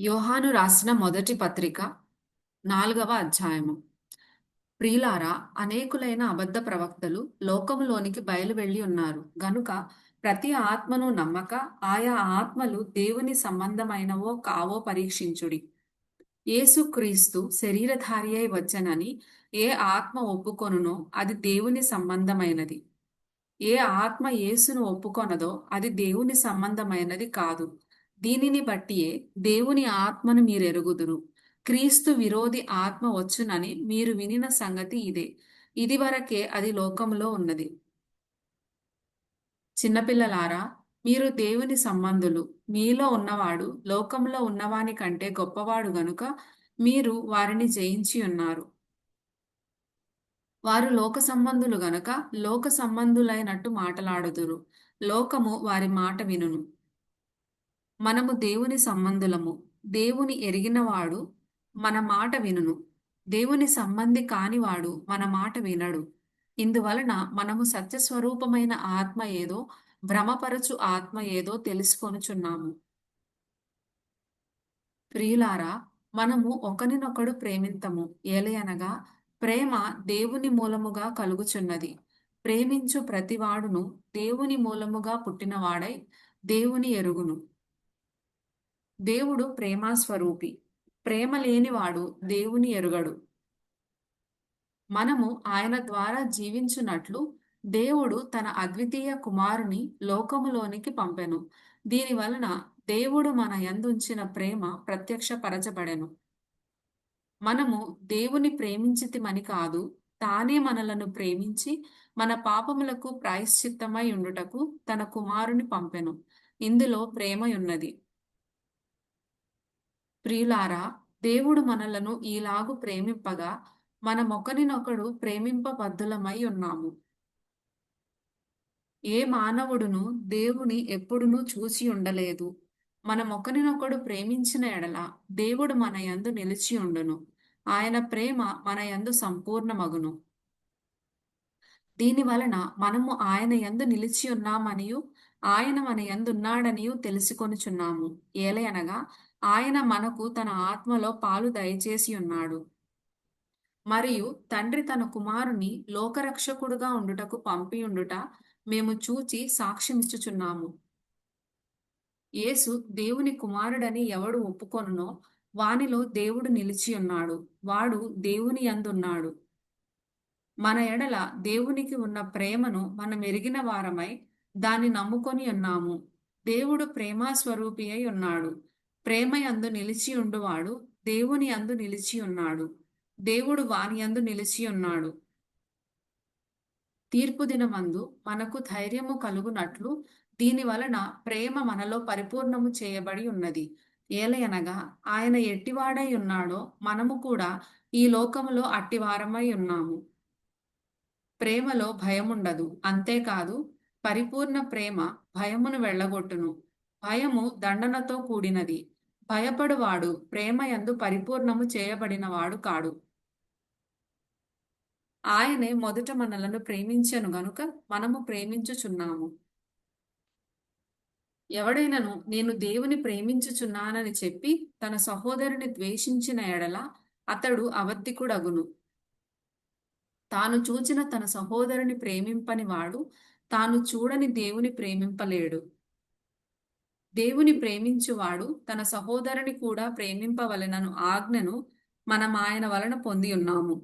యోహాను రాసిన మొదటి పత్రిక నాలుగవ అధ్యాయము. ప్రియులారా అనేకులైన అబద్ధ ప్రవక్తలు లోకములోనికి బయలువెళ్ళి ఉన్నారు. గనుక ప్రతి ఆత్మను నమ్మక ఆయా ఆత్మలు దేవుని సంబంధమైనవో కావో పరీక్షించుడి. యేసుక్రీస్తు శరీరధారి అయి వచ్చనని ఏ ఆత్మ ఒప్పుకొనునో అది దేవుని సంబంధమైనది. ఏ ఆత్మ యేసును ఒప్పుకొనదో అది దేవుని సంబంధమైనది కాదు. దీనిని బట్టియే దేవుని ఆత్మను మీరెరుగుదురు. క్రీస్తు విరోధి ఆత్మ వచ్చునని మీరు వినిన సంగతి ఇదే. ఇదివరకే అది లోకంలో ఉన్నది. చిన్నపిల్లలారా మీరు దేవుని సంబంధులు. మీలో ఉన్నవాడు లోకంలో ఉన్నవాని కంటే గొప్పవాడు గనుక మీరు వారిని జయించి ఉన్నారు. వారు లోక సంబంధులు గనుక లోక సంబంధులైనట్టు మాటలాడుదురు. లోకము వారి మాట వినును. మనము దేవుని సంబంధులము. దేవుని ఎరిగినవాడు మన మాట వినును. దేవుని సంబంధి కానివాడు మన మాట వినడు. ఇందువలన మనము సత్యస్వరూపమైన ఆత్మ ఏదో భ్రమపరచు ఆత్మ ఏదో తెలుసుకొనుచున్నాము. ప్రియులారా మనము ఒకరినొకడు ప్రేమింతము. ఏలయనగా ప్రేమ దేవుని మూలముగా కలుగుచున్నది. ప్రేమించు ప్రతివాడును దేవుని మూలముగా పుట్టినవాడై దేవుని ఎరుగును. దేవుడు ప్రేమాస్వరూపి. ప్రేమ లేనివాడు దేవుని ఎరుగడు. మనము ఆయన ద్వారా జీవించున్నట్లు దేవుడు తన అద్వితీయ కుమారుని లోకములోనికి పంపెను. దీని వలన దేవుడు మన ఎందుంచిన ప్రేమ ప్రత్యక్షపరచబడెను. మనము దేవుని ప్రేమించితిమని కాదు తానే మనలను ప్రేమించి మన పాపములకు ప్రాయశ్చిత్తమై ఉండుటకు తన కుమారుని పంపెను. ఇందులో ప్రేమయున్నది ప్రియులారా దేవుడు మనలను ఈలాగు ప్రేమింపగా మనమొకరినొకడు ప్రేమింపబద్ధులమై ఉన్నాము. ఏ మానవుడును దేవుని ఎప్పుడునూ చూచి ఉండలేదు. మనమొకరినొకడు ప్రేమించిన ఎడల దేవుడు మన యందు నిలిచి ఉండును. ఆయన ప్రేమ మన యందు సంపూర్ణమగును. దీని వలన మనము ఆయన యందు నిలిచి ఉన్నామనియు ఆయన మన యందున్నాడనియు తెలుసుకొనుచున్నాము. ఏలయనగా ఆయన మనకు తన ఆత్మలో పాలు దయచేసి ఉన్నాడు. మరియు తండ్రి తన కుమారుని లోకరక్షకుడుగా ఉండుటకు పంపి ఉండుట మేము చూచి సాక్ష్యమిచ్చుచున్నాము. యేసు దేవుని కుమారుడని ఎవడు ఒప్పుకొనునో వానిలో దేవుడు నిలిచి ఉన్నాడు. వాడు దేవుని అందున్నాడు మన ఎడల దేవునికి ఉన్న ప్రేమను మనం ఎరిగిన వారమై దాన్ని నమ్ముకొని ఉన్నాము. దేవుడు ప్రేమాస్వరూపి అయి ఉన్నాడు. ప్రేమ యందు నిలిచి ఉండువాడు దేవుని అందు నిలిచి ఉన్నాడు దేవుడు వాని అందు నిలిచి ఉన్నాడు. తీర్పు దినమందు మనకు ధైర్యము కలుగునట్లు దీని వలన ప్రేమ మనలో పరిపూర్ణము చేయబడి ఉన్నది. ఏలయనగా ఆయన ఎట్టివాడై ఉన్నాడో మనము కూడా ఈ లోకములో అట్టివారమై ఉన్నాము. ప్రేమలో భయముండదు. అంతేకాదు పరిపూర్ణ ప్రేమ భయమును వెళ్ళగొట్టును. భయము దండనతో కూడినది. భయపడువాడు ప్రేమ యందు పరిపూర్ణము చేయబడినవాడు కాడు. ఆయనే మొదట మనలను ప్రేమించను గనుక మనము ప్రేమించుచున్నాము. ఎవడైనను నేను దేవుని ప్రేమించుచున్నానని చెప్పి తన సహోదరుని ద్వేషించిన ఎడల అతడు అవద్ధికుడగును తాను చూచిన తన సహోదరుని ప్రేమింపని వాడు తాను చూడని దేవుని ప్రేమింపలేడు. దేవుని ప్రేమించువాడు తన సహోదరుని కూడా ప్రేమింపవలెనను ఆజ్ఞను మనం ఆయన వలన పొంది ఉన్నాము.